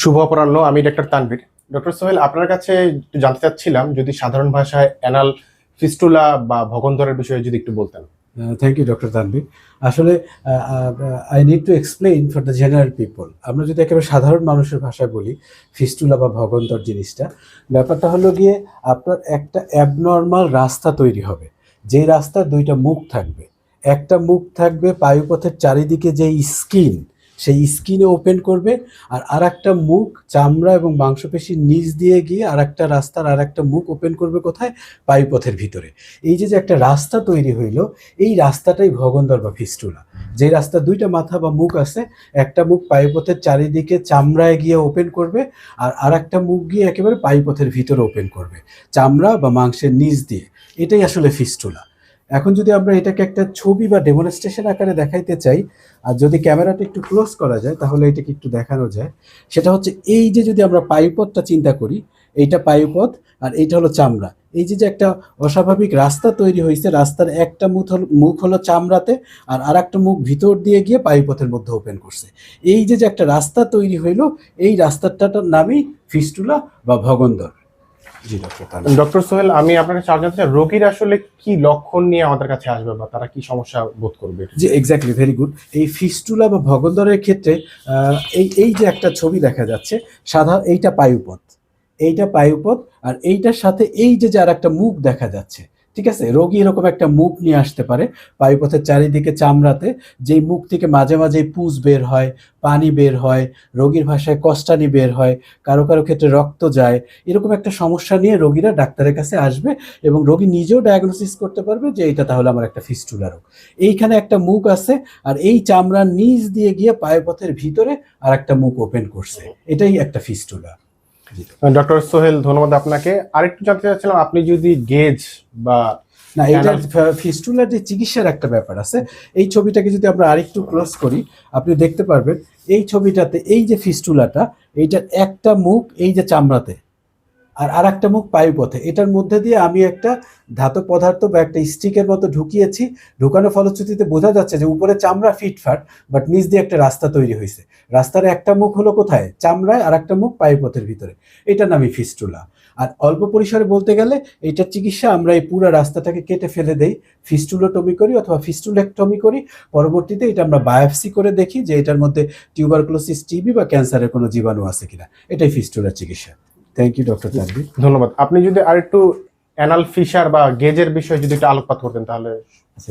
শুভ অপরাহ্ন, আমি doctor Tanvir. Doctor Sohel, আপনার কাছে জানতে চাচ্ছিলাম, যদি সাধারণ ভাষায় অ্যানাল ফিস্টুলা বা ভগন্দরের বিষয়ে যদি একটু বলতেন। থ্যাংক ইউ ডক্টর তানভি আসলে I need to explain for the general people আমরা যদি একেবারে সাধারণ মানুষের ভাষায় বলি, ফিস্টুলা বা ভগন্তর জিনিসটা, ব্যাপারটা হলো গিয়ে আপনার একটা অ্যাবনর্মাল রাস্তা তৈরি হবে। যেই রাস্তার দুইটা মুখ থাকবে। একটা মুখ থাকবে বায়ুপথের চারিদিকে যেই স্কিন সেই স্কিনে ওপেন করবে আর আর একটা মুখ, চামড়া এবং মাংসপেশির নিচ দিয়ে গিয়ে আর একটা রাস্তার আর একটা মুখ ওপেন করবে কোথায়? বায়ুপথের ভিতরে। এই যে যে একটা রাস্তা তৈরি হইল, এই রাস্তাটাই ভগন্দর বা ফিস্টুলা। যে রাস্তা দুইটা মাথা বা মুখ আছে, একটা মুখ পায়ুপথের চারিদিকে চামড়ায় গিয়ে ওপেন করবে আর আর একটা মুখ গিয়ে একেবারে পায়ুপথের ভিতরে ওপেন করবে, চামড়া বা মাংসের নিচ দিয়ে। এটাই আসলে ফিস্টুলা। এখন যদি আমরা এটাকে একটা ছবি বা ডেমনস্ট্রেশন আকারে দেখাইতে চাই, আর যদি ক্যামেরাটা একটু ক্লোজ করা যায়, তাহলে এটাকে একটু দেখানো যায়। সেটা হচ্ছে এই যে যদি আমরা পায়ুপথটা চিন্তা করি, এইটা পায়ুপথ আর এইটা হলো চামড়া। এই যে যে একটা অস্বাভাবিক রাস্তা তৈরি হয়েছে রাস্তার একটা মুখ হল মুখ হলো চামড়াতে আর আর একটা মুখ ভিতর দিয়ে গিয়ে পায়ুপথের মধ্যে ওপেন করছে। এই যে যে একটা রাস্তা তৈরি হইল, এই রাস্তাটার নামই ফিস্টুলা বা ভগন্দর। জি ডক্টর ডক্টর সোহেল আমি আপনার কাছে জানতে চাই রোগীর আসলে কি লক্ষণ নিয়ে আমাদের কাছে আসবে বা তারা কি সমস্যা বোধ করবে? জি এক্স্যাক্টলি ভেরি গুড এই ফিস্টুলা বা ভগন্দরের ক্ষেত্রে এই এই যে একটা ছবি দেখা যাচ্ছে সাধারণ এইটা পায়ুপথ। এইটা পায়ুপথ আর এইটার সাথে এই যে যার একটা মুখ দেখা যাচ্ছে ঠিক আছে? রোগী এরকম একটা মুখ নিয়ে আসতে পারে পায়ুপথের চারিদিকে চামড়াতে, যেই মুখ থেকে মাঝে মাঝে পুজ বের হয়, পানি বের হয়, রোগীর ভাষায় কষ্টানি বের হয়, কারও কারও ক্ষেত্রে রক্ত যায়, এরকম একটা সমস্যা নিয়ে রোগীরা ডাক্তারের কাছে আসবে এবং রোগী নিজেও ডায়াগনোসিস করতে পারবে যে এটা তাহলে আমার একটা ফিস্টুলা রোগ। এইখানে একটা মুখ আছে আর এই চামড়ার নিচ দিয়ে গিয়ে পায়ুপথের ভিতরে আর একটা মুখ ওপেন করছে। এটাই একটা ফিস্টুলা। ডক্টর সোহেল ধন্যবাদ আপনাকে। আরেকটু জানতে চাচ্ছিলাম আপনি যদি গেজ বা না এটা ফিস্টুলার যে চিকিৎসার একটা ব্যাপার আছে এই ছবিটাকে যদি আমরা আরেকটু ক্লোজ করি আপনি দেখতে পারবেন এই ছবিটাতে এই যে ফিস্টুলাটা এইটার একটা মুখ এই যে চামড়াতে। আর আর একটা মুখ পায়ুপথে এটার মধ্যে দিয়ে আমি একটা ধাতব পদার্থ বা একটা স্টিকের মতো ঢুকিয়েছি। ঢুকানোর ফলশ্রুতিতে বোঝা যাচ্ছে যে উপরে চামড়া ফিটফাট বাট নিচ দিয়ে একটা রাস্তা তৈরি হয়েছে। রাস্তার একটা মুখ হলো কোথায়? চামড়ায় আর একটা মুখ পায়ুপথের ভিতরে। এটার নামই ফিস্টুলা। আর অল্প পরিসরে বলতে গেলে এইটার চিকিৎসা আমরা এই পুরো রাস্তাটাকে কেটে ফেলে দেই। ফিস্টুলোটমি করি অথবা ফিস্টুলেকটমি করি। পরবর্তীতে এটা আমরা বায়োপসি করে দেখি যে এটার মধ্যে টিউবারকুলোসিস, টিবি বা ক্যান্সারের কোনো জীবাণু আছে কিনা। এটাই ফিস্টুলার চিকিৎসা। থ্যাংক ইউ ডক্টর তানভীর ধন্যবাদ। আপনি যদি আরেকটু অ্যানাল ফিশার বা গেজের বিষয়ে যদি একটু আলোকপাত করতেন তাহলে।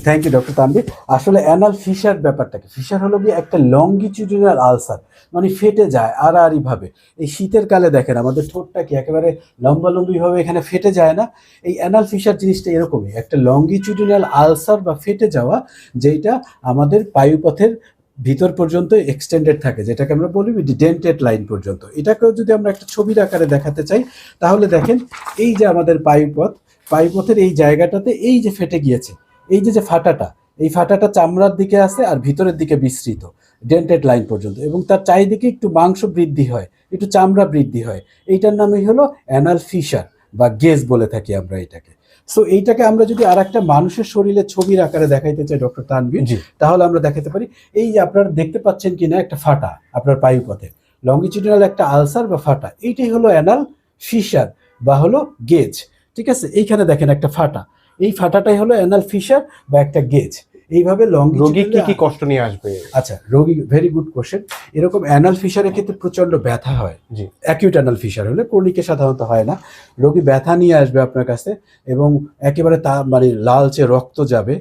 থ্যাংক ইউ ডক্টর তানভীর আসলে অ্যানাল ফিশার ব্যাপারটাকে ফিশার হলো কি একটা লঙ্গিটিউডিনাল আলসার মানে ফেটে যায় আড়াআড়ি ভাবে। এই শীতের কালে দেখেন, আমাদের ঠোঁটটা কি একেবারে লম্বালম্বি ভাবে এখানে ফেটে যায় না? এই অ্যানাল ফিশার জিনিসটা এরকমই, একটা লঙ্গিটিউডিনাল আলসার বা ফেটে যাওয়া যেটা আমাদের বায়ুপথের ভিতর পর্যন্ত এক্সটেন্ডেড থাকে, যেটাকে আমরা বলি ডেন্টেড লাইন পর্যন্ত। এটাকেও যদি আমরা একটা ছবির আকারে দেখাতে চাই, তাহলে দেখেন এই যে আমাদের পায়ুপথ পায়ুপথের এই জায়গাটাতে এই যে ফেটে গিয়েছে, এই যে যে ফাটাটা, এই ফাটাটা চামড়ার দিকে আছে আর ভিতরের দিকে বিস্তৃত ডেন্টেড লাইন পর্যন্ত। এবং তার চারিদিকে একটু মাংস বৃদ্ধি হয়, একটু চামড়া বৃদ্ধি হয়। এইটার নামই হলো অ্যানাল ফিশার বা গেজ বলে থাকি আমরা এটাকে। সো এইটাকে আমরা যদি আর একটা মানুষের শরীরে ছবির আকারে দেখাইতে চাই ডক্টর তানভীর তাহলে আমরা দেখাতে পারি এই যে আপনারা দেখতে পাচ্ছেন কিনা একটা ফাটা আপনার পায়ুপথে। লঙ্গিচিউডিনাল একটা আলসার বা ফাটা এইটাই হলো অ্যানাল ফিশার বা হলো গেজ ঠিক আছে? এইখানে দেখেন একটা ফাটা এই ফাটাটাই হলো অ্যানাল ফিশার বা একটা গেজ এইভাবে লং রোগী কি কি কষ্ট নিয়ে আসবে? আচ্ছা রোগী ভেরি গুড কোশ্চেন এরকম অ্যানাল ফিশারের ক্ষেত্রে প্রচণ্ড ব্যথা হয়। জি। অ্যাকিউট অ্যানাল ফিশার হলে ক্রনিকে সাধারণত হয় না। রোগী ব্যথা নিয়ে আসবে আপনার কাছে এবং একেবারে তা মানে লালচে রক্ত যাবে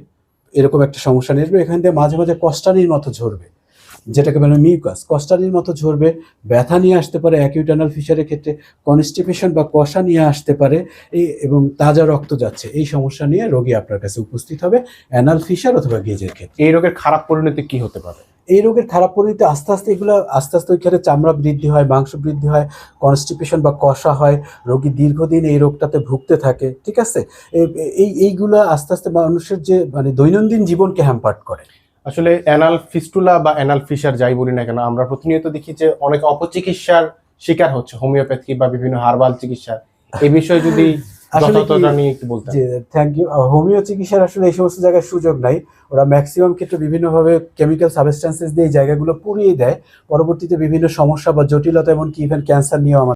এরকম একটা সমস্যা নিয়ে আসবে। এখান থেকে মাঝে মাঝে কষ্টানির মতো ঝরবে। যেটাকে বলে মিউকাস। কষ্টানির মতো ঝরবে ব্যথা নিয়ে আসতে পারে অ্যাকিউট অ্যানাল ফিশারের ক্ষেত্রে কনস্টিপেশন বা কষা নিয়ে আসতে পারে এই এবং তাজা রক্ত যাচ্ছে। এই সমস্যা নিয়ে রোগী আপনার কাছে উপস্থিত হবে অ্যানাল ফিশার অথবা গেজের ক্ষেত্রে। এই রোগের খারাপ পরিণতি কি হতে পারে? এই রোগের খারাপ পরিণতি আস্তে আস্তে এগুলো আস্তে আস্তে ওইখানে চামড়া বৃদ্ধি হয় মাংস বৃদ্ধি হয় কনস্টিপেশন বা কষা হয় রোগী দীর্ঘদিন এই রোগটাতে ভুগতে থাকে ঠিক আছে? এই এইগুলা আস্তে আস্তে মানুষের যে মানে দৈনন্দিন জীবনকে হ্যাম্পার্ট করে। আসলে অ্যানাল ফিস্টুলা বা অ্যানাল ফিশার যাই বলি না কেন আমরা প্রতিনিয়ত দেখি যে অনেক অপচিকিৎসার শিকার হচ্ছে হোমিওপ্যাথি বা বিভিন্ন হার্বাল চিকিৎসা এই বিষয়ে যদি থ্যাংক ইউ হোমিও চিকিৎসার আসলে এই সমস্ত জায়গায় সুযোগ নাই। ওরা ম্যাক্সিমাম ক্ষেত্রে বিভিন্নভাবে কেমিক্যাল সাবস্টেন্সেস দিয়ে জায়গাগুলো পুড়িয়ে দেয়। পরবর্তীতে বিভিন্ন সমস্যা বা জটিলতা এমনকি ইভেন ক্যান্সার নিয়েও